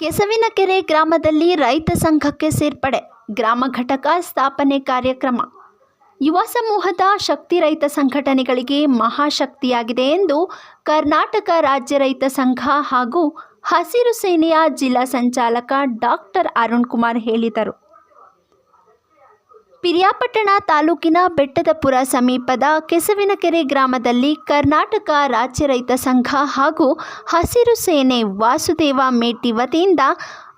ಕೆಸವಿನಕೆರೆ ಗ್ರಾಮದಲ್ಲಿ ರೈತ ಸಂಘಕ್ಕೆ ಸೇರ್ಪಡೆ, ಗ್ರಾಮ ಘಟಕ ಸ್ಥಾಪನೆ ಕಾರ್ಯಕ್ರಮ. ಯುವ ಸಮೂಹದ ಶಕ್ತಿ ರೈತ ಸಂಘಟನೆಗಳಿಗೆ ಮಹಾಶಕ್ತಿಯಾಗಿದೆ ಎಂದು ಕರ್ನಾಟಕ ರಾಜ್ಯ ರೈತ ಸಂಘ ಹಾಗೂ ಹಸಿರು ಸೇನೆಯ ಜಿಲ್ಲಾ ಸಂಚಾಲಕ ಡಾಕ್ಟರ್ ಅರುಣ್ ಕುಮಾರ್ ಹೇಳಿದರು. ಪಿರಿಯಾಪಟ್ಟಣ ತಾಲೂಕಿನ ಬೆಟ್ಟದಪುರ ಸಮೀಪದ ಕೆಸವಿನಕೆರೆ ಗ್ರಾಮದಲ್ಲಿ ಕರ್ನಾಟಕ ರಾಜ್ಯ ರೈತ ಸಂಘ ಹಾಗೂ ಹಸಿರು ಸೇನೆ ವಾಸುದೇವ ಮೇಟಿ ವತಿಯಿಂದ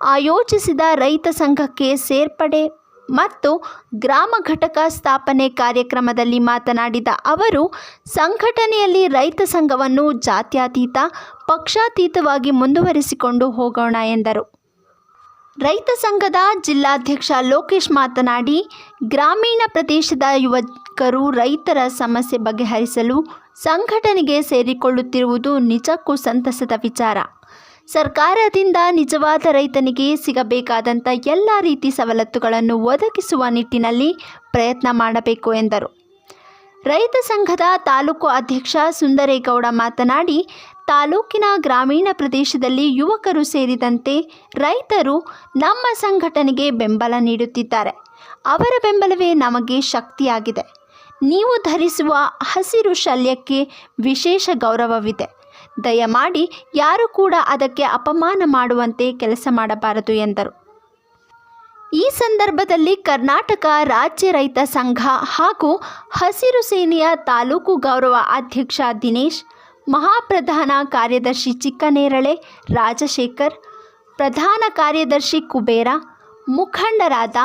ಆಯೋಜಿಸಿದ ರೈತ ಸಂಘಕ್ಕೆ ಸೇರ್ಪಡೆ ಮತ್ತು ಗ್ರಾಮ ಘಟಕ ಸ್ಥಾಪನೆ ಕಾರ್ಯಕ್ರಮದಲ್ಲಿ ಮಾತನಾಡಿದ ಅವರು, ಸಂಘಟನೆಯಲ್ಲಿ ರೈತ ಸಂಘವನ್ನು ಜಾತ್ಯಾತೀತ, ಪಕ್ಷಾತೀತವಾಗಿ ಮುಂದುವರಿಸಿಕೊಂಡು ಹೋಗೋಣ ಎಂದರು. ರೈತ ಸಂಘದ ಜಿಲ್ಲಾಧ್ಯಕ್ಷ ಲೋಕೇಶ್ ಮಾತನಾಡಿ, ಗ್ರಾಮೀಣ ಪ್ರದೇಶದ ಯುವಕರು ರೈತರ ಸಮಸ್ಯೆ ಬಗೆಹರಿಸಲು ಸಂಘಟನೆಗೆ ಸೇರಿಕೊಳ್ಳುತ್ತಿರುವುದು ನಿಜಕ್ಕೂ ಸಂತಸದ ವಿಚಾರ. ಸರ್ಕಾರದಿಂದ ನಿಜವಾದ ರೈತನಿಗೆ ಸಿಗಬೇಕಾದಂಥ ಎಲ್ಲ ರೀತಿ ಸವಲತ್ತುಗಳನ್ನು ಒದಗಿಸುವ ನಿಟ್ಟಿನಲ್ಲಿ ಪ್ರಯತ್ನ ಮಾಡಬೇಕು ಎಂದರು. ರೈತ ಸಂಘದ ತಾಲೂಕು ಅಧ್ಯಕ್ಷ ಸುಂದರೇಗೌಡ ಮಾತನಾಡಿ ತಾಲೂಕಿನ ಗ್ರಾಮೀಣ ಪ್ರದೇಶದಲ್ಲಿ ಯುವಕರು ಸೇರಿದಂತೆ ರೈತರು ನಮ್ಮ ಸಂಘಟನೆಗೆ ಬೆಂಬಲ ನೀಡುತ್ತಿದ್ದಾರೆ. ಅವರ ಬೆಂಬಲವೇ ನಮಗೆ ಶಕ್ತಿಯಾಗಿದೆ. ನೀವು ಧರಿಸುವ ಹಸಿರು ಶಲ್ಯಕ್ಕೆ ವಿಶೇಷ ಗೌರವವಿದೆ. ದಯಮಾಡಿ ಯಾರು ಕೂಡ ಅದಕ್ಕೆ ಅಪಮಾನ ಮಾಡುವಂತೆ ಕೆಲಸ ಮಾಡಬಾರದು ಎಂದರು. ಈ ಸಂದರ್ಭದಲ್ಲಿ ಕರ್ನಾಟಕ ರಾಜ್ಯ ರೈತ ಸಂಘ ಹಾಗೂ ಹಸಿರು ಸೇನೆಯ ತಾಲೂಕು ಗೌರವ ಅಧ್ಯಕ್ಷ ದಿನೇಶ್ ಮಹಾಪ್ರಧಾನ ಕಾರ್ಯದರ್ಶಿ ಚಿಕ್ಕನೇರಳೆ, ರಾಜಶೇಖರ್, ಪ್ರಧಾನ ಕಾರ್ಯದರ್ಶಿ ಕುಬೇರ, ಮುಖಂಡರಾದ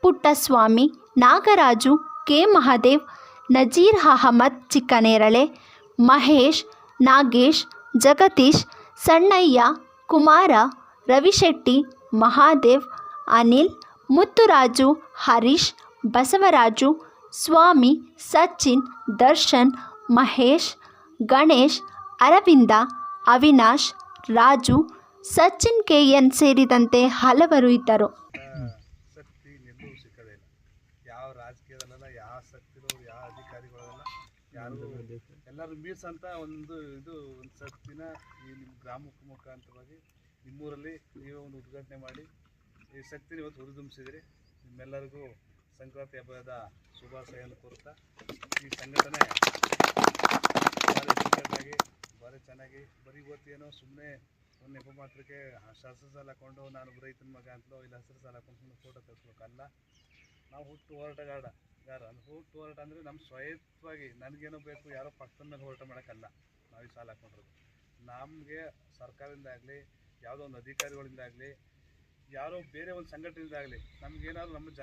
Puttaswamy, Nagaraju, K. Mahadev, Nazeer Ahmed Chikkanerale, Mahesh, Nagesh, Jagadish, Sannaiah, Kumara, Ravishetty, Mahadev, Anil, Mutturaju, Harish, Basavaraju, Swamy, Sachin, Darshan, Mahesh Ganesh, Aravinda, Avinash, Raju, Sachin K N ಸೇರಿದಂತೆ ಹಲವರು ಇದ್ದರು. ಯಾವ ರಾಜಕೀಯದಲ್ಲ ಯಾವ ಶಕ್ತಿನೂ ಯಾವ ಅಧಿಕಾರಿಗಳಲ್ಲ ಯಾರು ಎಲ್ಲರೂ ಮೀಸಂತ ಒಂದು ಇದು, ಒಂದು ಶಕ್ತಿನ ಈ ನಿಮ್ಮ ಗ್ರಾಮಕ್ಕೆ ಮುಖಾಂತರವಾಗಿ ನಿಮ್ಮೂರಲ್ಲಿ ನೀವೇ ಒಂದು ಉದ್ಘಾಟನೆ ಮಾಡಿ, ಈ ಶಕ್ತಿನ ಇವತ್ತು ಹುರಿದುಂಬಿಸಿದ್ರಿ. ನಿಮ್ಮೆಲ್ಲರಿಗೂ ಸಂಕ್ರಾಂತಿ ಹಬ್ಬದ ಶುಭಾಶಯವನ್ನು ಕೋರ್ತಾ ಈ ಸಂಘಟನೆ ಅಚ್ಚುಕಟ್ಟಾಗಿ ಭಾರಿ ಚೆನ್ನಾಗಿ. ಬರೀ ಇವತ್ತೇನೋ ಸುಮ್ಮನೆ ಒಂದು ನೆಪ ಮಾತ್ರಕ್ಕೆ ಶಾಸ್ತ್ರ ಸಾಲ ಹಾಕೊಂಡು ನಾನು ರೈತನ ಮಗ ಅಂತಲೋ ಇಲ್ಲ ಹಸಿರು ಸಾಲ ಹಾಕೊಂಡು ಸುಮ್ಮನೆ ಫೋಟೋ ತೆಗೆಸ್ಬೇಕಲ್ಲ. ನಾವು ಹುಟ್ಟು ಹೋರಾಟಗಾರ, ಯಾರು ಅಂದ್ರೆ ಹುಟ್ಟು ಹೋರಾಟ ಅಂದರೆ ನಮ್ಮ ಸ್ವಾಯತ್ತವಾಗಿ ನನಗೇನೋ ಬೇಕು, ಯಾರೋ ಪಕ್ಕದ ಮೇಲೆ ಹೋರಾಟ ಮಾಡೋಕ್ಕಲ್ಲ ನಾವು ಈ ಸಾಲ ಹಾಕೊಂಡಿರೋದು ನಮಗೆ ಸರ್ಕಾರದಿಂದ ಆಗಲಿ ಯಾವುದೋ ಒಂದು ಅಧಿಕಾರಿಗಳಿಂದಾಗಲಿ, ಯಾರೋ ಬೇರೆ ಒಂದು ಸಂಘಟನೆಯಿಂದ ಆಗಲಿ ನಮಗೇನಾದ್ರು ನಮ್ಮ